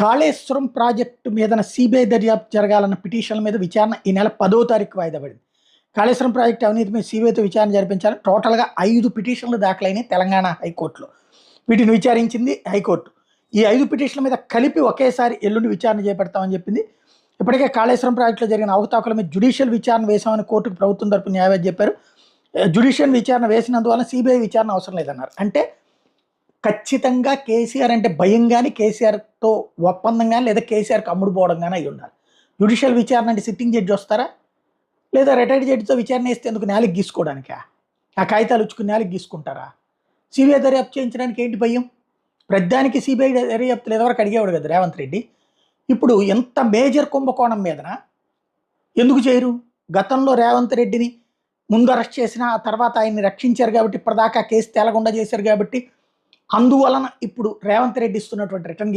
Kaleshwaram project మీద CBI దర్యాప్తు జరగాలన్న పిటిషన్ల మీద విచారణ ఈ నెల పదో తారీఖు వాయిదా పడింది. కాళేశ్వరం ప్రాజెక్టు అవినీతి మీద సిబిఐతో విచారణ జరిపించాలని టోటల్గా ఐదు పిటిషన్లు దాఖలైనాయి తెలంగాణ హైకోర్టులో. వీటిని విచారించింది హైకోర్టు. ఈ ఐదు పిటిషన్ల మీద కలిపి ఒకేసారి ఎల్లుండి విచారణ చేపడతామని చెప్పింది. ఇప్పటికే కాళేశ్వరం ప్రాజెక్టులో జరిగిన అవతాకుల మీద జ్యుడిషియల్ విచారణ వేసామని కోర్టుకు ప్రభుత్వం తరపు న్యాయవాది చెప్పారు. జ్యుడిషియల్ విచారణ వేసినందువల్ల సిబిఐ విచారణ అవసరం లేదన్నారు. అంటే ఖచ్చితంగా కేసీఆర్ అంటే భయం కానీ కేసీఆర్తో ఒప్పందం కానీ లేదా కేసీఆర్కి అమ్ముడు పోవడం కానీ అయి ఉండాలి. జ్యుడిషియల్ విచారణ అంటే సిట్టింగ్ జడ్జి వస్తారా? లేదా రిటైర్డ్ జడ్జితో విచారణ వేస్తే ఎందుకు నేలకు గీసుకోవడానికా? ఆ కాగితాలు ఉచ్చుకుని నేలకు గీసుకుంటారా? సిబిఐ దర్యాప్తు చేయించడానికి ఏంటి భయం? ప్రధానికి సిబిఐ దర్యాప్తు లేదవరకు అడిగేవాడు కదా రేవంత్ రెడ్డి? ఇప్పుడు ఎంత మేజర్ కుంభకోణం మీదన? ఎందుకు చేయరు? గతంలో రేవంత్ రెడ్డిని ముందు అరెస్ట్ చేసిన ఆ తర్వాత ఆయన్ని రక్షించారు కాబట్టి ఇప్పటిదాకా కేసు తేలకుండా చేశారు కాబట్టి అందువలన ఇప్పుడు రేవంత్ రెడ్డి ఇస్తున్నటువంటి రిటర్న్